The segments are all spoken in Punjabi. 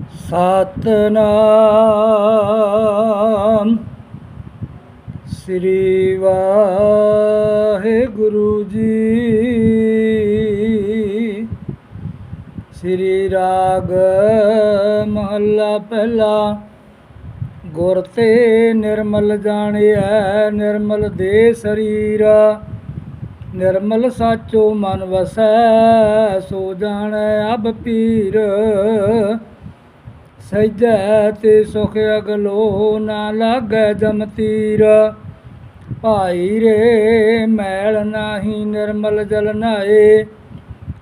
ਸਤਨਾਮ। ਸ੍ਰੀ ਵਾਹਿਗੁਰੂ ਜੀ। ਸ੍ਰੀ ਰਾਗ ਮਹੱਲਾ ਪਹਿਲਾ। ਗੁਰ ਤੇ ਨਿਰਮਲ ਜਾਣਿਐ, ਨਿਰਮਲ ਦੇ ਸਰੀਰਾ। ਨਿਰਮਲ ਸਾਚੋ ਮਨ ਵਸੈ, ਸੋ ਜਾਣੈ ਅਬ ਪੀਰ। ਸਹਿਜੈ ਤੇ ਸੁਖ ਅਗਲੋ ਨਾ ਲਾਗੈ ਜਮ ਤੀਰ। ਭਾਈ ਰੇ, ਮੈਲ ਨਾਹੀ ਨਿਰਮਲ ਜਲ ਨਾਏ।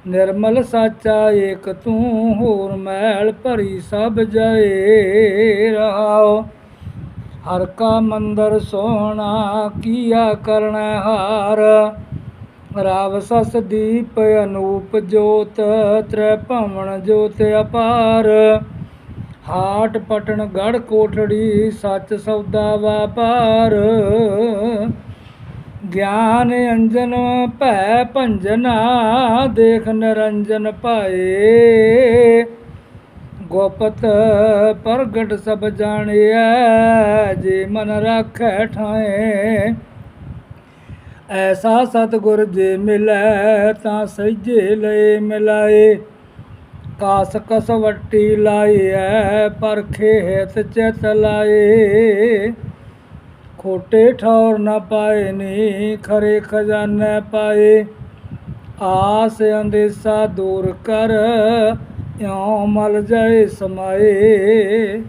ਨਿਰਮਲ ਸਾਚਾ ਏਕ ਤੂੰ, ਹੋਰ ਮੈਲ ਭਰੀ ਸਭ ਜਾਏ ਰਹਾਓ ਹਰ ਕਾ ਮੰਦਰ ਸੋਹਣਾ, ਕੀਆ ਕਰਨ ਹਾਰ। ਰਾਵ ਸਸ ਦੀਪ ਅਨੂਪ ਜੋਤ, ਤ੍ਰੈ ਭਵਨ ਜੋਤ ਅਪਾਰ। ਹਾਟ ਪਟਣ ਗੜ ਕੋਠੜੀ ਸੱਚ ਸੌਦਾ ਵਾਪਾਰ। ਗਿਆਨ ਅੰਜਨ ਭੈ ਭੰਜਨਾ, ਦੇਖ ਨਿਰੰਜਨ ਪਾਏ ਗੋਪਤ ਪ੍ਰਗਟ ਸਭ ਜਾਣਿਐ, ਜੇ ਮਨ ਰਾਖੈ ਠਾਏ ਐਸਾ ਸਤਿਗੁਰ ਜੇ ਮਿਲੈ, ਤਾਂ ਸਹਿਜੇ ਲਏ ਮਿਲਾਏ। ਕਾਸ ਕਸਵੱਟੀ ਲਾਈਐ ਪਰਖੇ ਹਿਤ ਚਿਤ ਲਾਏ ਖੋਟੇ ਠੌਰ ਨਾ ਪਾਏ, ਨੀ ਖਰੇ ਖਜ਼ਾਨੇ ਪਾਏ। ਆਸ ਅੰਦੇਸਾ ਦੂਰ ਕਰ, ਇਉ ਮਲ ਜਾਏ ਸਮਾਏ।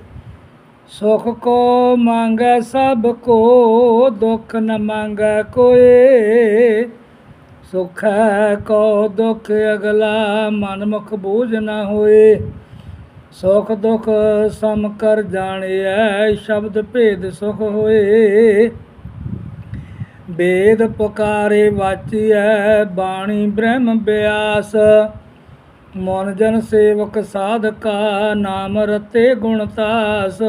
ਸੁਖ ਕੋ ਮੰਗੈ ਸਭ ਕੋ, ਦੁਖ ਨ ਮੰਗੈ ਕੋਏ। ਸੁਖ ਹੈ ਕੋ ਦੁਖ ਅਗਲਾ ਮਨ ਮੁਖ ਬੂਝ ਨ ਹੋਏ। ਸੁਖ ਦੁਖ ਸਮ ਕਰ ਜਾਣਿਐ, ਸ਼ਬਦ ਭੇਦ ਸੁਖ ਹੋਏ। ਵੇਦ ਪੁਕਾਰੇ ਵਾਚੀਐ, ਬਾਣੀ ਬ੍ਰਹਮ ਬਿਆਸ। ਮਨ ਜਨ ਸੇਵਕ ਸਾਧਕਾ, ਨਾਮ ਰਤੇ ਗੁਣ ਤਾਸ।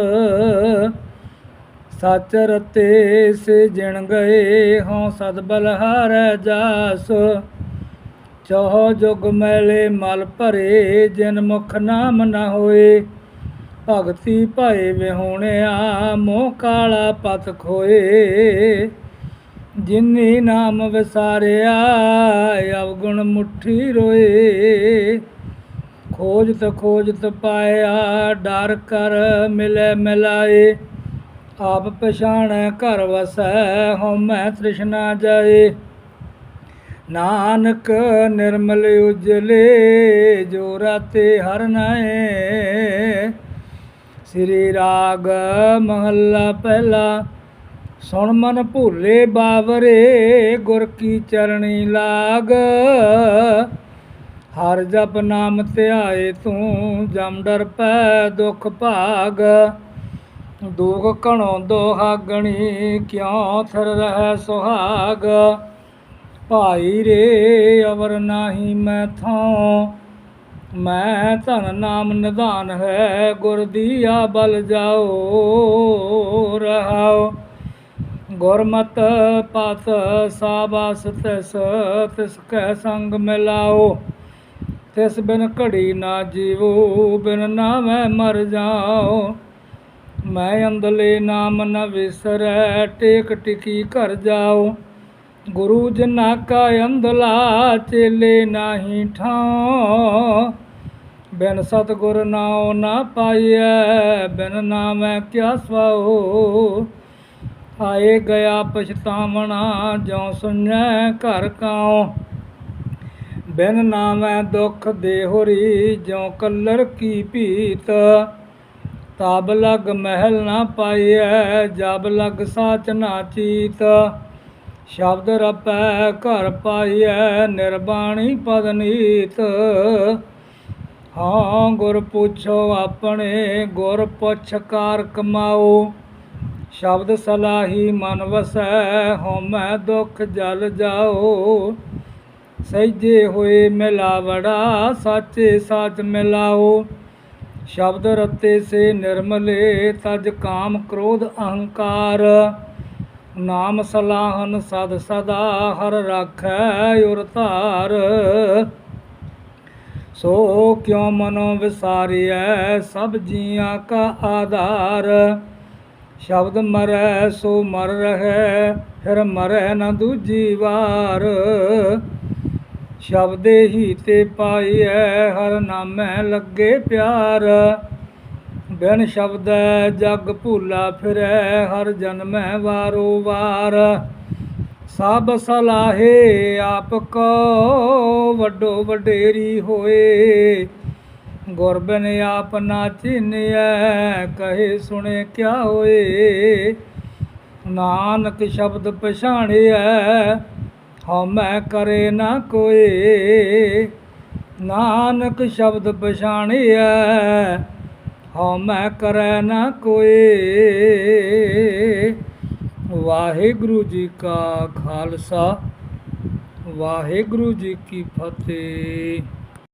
ਸਚ ਰਤੇ ਸੇ ਜਿਣ ਗਏ ਹਉ ਸਦ ਬਲਹਾਰੈ ਜਾਸ। ਚੋਹ ਜੁਗ ਮੈਲੇ ਮਲ ਭਰੇ, ਜਿਨ ਮੁਖ ਨਾਮ ਨਾ ਹੋਏ। ਭਗਤੀ ਭਾਏ ਵਿਹੋਣਿਆ, ਮੋਹ ਕਾਲਾ ਪਤ ਖੋਏ। ਜਿਨੀ ਨਾਮ ਵਿਸਾਰਿਆ, ਅਵਗੁਣ ਮੁਠੀ ਰੋਏ। ਖੋਜਤ ਖੋਜਤ ਪਾਇਆ, ਡਰ ਕਰ ਮਿਲੇ ਮਿਲਾਏ। ਆਪ ਪਛਾਣੈ ਘਰ ਵਸੈ ਹਉਮੈ ਤ੍ਰਿਸ਼ਨਾ ਜਾਏ। ਨਾਨਕ ਨਿਰਮਲ ਉਜਲੇ, ਜੋ ਰਾਤੇ ਹਰ ਨਾਏ। ਸ੍ਰੀ ਰਾਗ ਮਹੱਲਾ ਪਹਿਲਾ, ਸੁਣ ਮਨ ਭੂਲੇ ਬਾਵਰੇ, ਗੁਰ ਕੀ ਚਰਣੀ ਲਾਗ। ਹਰ ਜਪ ਨਾਮ ਧਿਆਏ ਤੂੰ, ਜਮ ਡਰ ਪੈ ਦੁਖ ਭਾਗ। ਦੁਖ ਕਣੋ ਦੋਹਾਗਣੀ, ਕਿਉ ਥਿਰ ਰਹਿ ਸੁਹਾਗ? ਭਾਈ ਰੇ, ਅਵਰ ਨਾਹੀ ਮੈਂ ਥਾਂ ਮੈਂ ਧਨ ਨਾਮ ਨਿਧਾਨ ਹੈ, ਗੁਰ ਦੀਆ ਬਲ ਜਾਓ, ਰਹਾਓ। ਗੁਰਮਤ ਪਤ ਸਾਬਾਸ, ਤਿਸ ਤਿਸ ਕੈ ਸੰਗ ਮਿਲਾਓ। ਤਿਸ ਬਿਨ ਘੜੀ ਨਾ ਜੀਵੋ, ਬਿਨ ਨਾ ਮੈਂ ਮਰ ਜਾਓ। ਮੈਂ ਅੰਦਲੇ ਨਾਮ ਨ ਵਿਸਰੈ, ਟੇਕ ਟਿਕੀ ਘਰ ਜਾਓ। ਗੁਰੂ ਜਨਾ ਕਾ ਅੰਦਲਾ ਚੇਲੇ ਨਾਹੀ ਠਾਂ ਬਿਨ ਸਤਗੁਰ ਨਾਉ ਨਾ ਪਾਈਐ, ਬਿਨ ਨਾਮੈ ਕਿਆ ਸਵਾਓ ਆਏ ਗਿਆ ਪਛਤਾਵਣਾ, ਜਿਉ ਸੁਣੈ ਘਰ ਕਾਉ। ਬਿਨ ਨਾਮੈ ਦੁਖ ਦੇਹੁਰੀ, ਜਿਉ ਕਲਰ ਕੀ ਭੀਤ ਤਬ ਲਗ ਮਹਿਲ ਨਾ ਪਾਈਐ, ਜਬ ਲਗ ਸਾਚ ਨਾ ਚੀਤ। ਸ਼ਬਦ ਰਪੈ ਘਰ ਪਾਈਐ, ਨਿਰਬਾਣੀ ਪਦ ਨੀਤ। ਹਾਂ, ਗੁਰ ਪੁੱਛੋ ਆਪਣੇ, ਗੁਰ ਪੁੱਛ ਕਾਰ ਕਮਾਓ। ਸ਼ਬਦ ਸਲਾਹੀ ਮਨ ਵਸੈ, ਹਉਮੈ ਦੁਖ ਜਲ ਜਾਓ। ਸਹਿਜੇ ਹੋਏ ਮਿਲਾਵੜਾ, ਸਾਚੇ ਸਾਚ ਮਿਲਾਓ। ਸ਼ਬਦ ਰਤੇ ਸੇ ਨਿਰਮਲੇ, ਤਜ ਕਾਮ ਕ੍ਰੋਧ ਅਹੰਕਾਰ। ਨਾਮ ਸਲਾਹਨ ਸਦ ਸਦਾ, ਹਰ ਰਾਖੈ ਉਰ ਧਾਰ। ਸੋ ਕਿਉ ਮਨੋ ਵਿਸਾਰਿਐ, ਸਭ ਜੀਆਂ ਕਾ ਆਧਾਰ। ਸ਼ਬਦ ਮਰੈ, ਸੋ ਮਰ ਰਹੈ, ਫਿਰ ਮਰੈ ਨ ਦੂਜੀ ਵਾਰ। ਸ਼ਬਦੇ ਹੀ ਤੇ ਪਾਈਐ ਹਰ ਨਾਮੈ ਲੱਗੇ ਪਿਆਰ। ਬਿਨ ਸ਼ਬਦੈ ਜਗ ਭੂਲਾ ਫਿਰੈ, ਹਰ ਜਨਮੈ ਵਾਰੋ ਵਾਰ। ਸਭ ਸਲਾਹੇ ਆਪ ਕੋ ਵੱਡੋ ਵਡੇਰੀ ਹੋਏ। ਗੁਰ ਬਿਨ ਆਪ ਨਾ ਚੀਨਿਐ, ਕਹੇ ਸੁਣੇ ਕਿਆ ਹੋਏ। ਨਾਨਕ ਸ਼ਬਦ ਪਛਾਣਿਐ ਹਉਮੈ ਕਰੇ ਨਾ ਕੋਏ ਨਾਨਕ ਸ਼ਬਦ ਪਛਾਣਿਐ। ਹਉਮੈ ਕਰੈ ਨਾ ਕੋਏ ਵਾਹਿਗੁਰੂ ਜੀ ਕਾ ਖਾਲਸਾ। ਵਾਹਿਗੁਰੂ ਜੀ ਕੀ ਫਤਿਹ।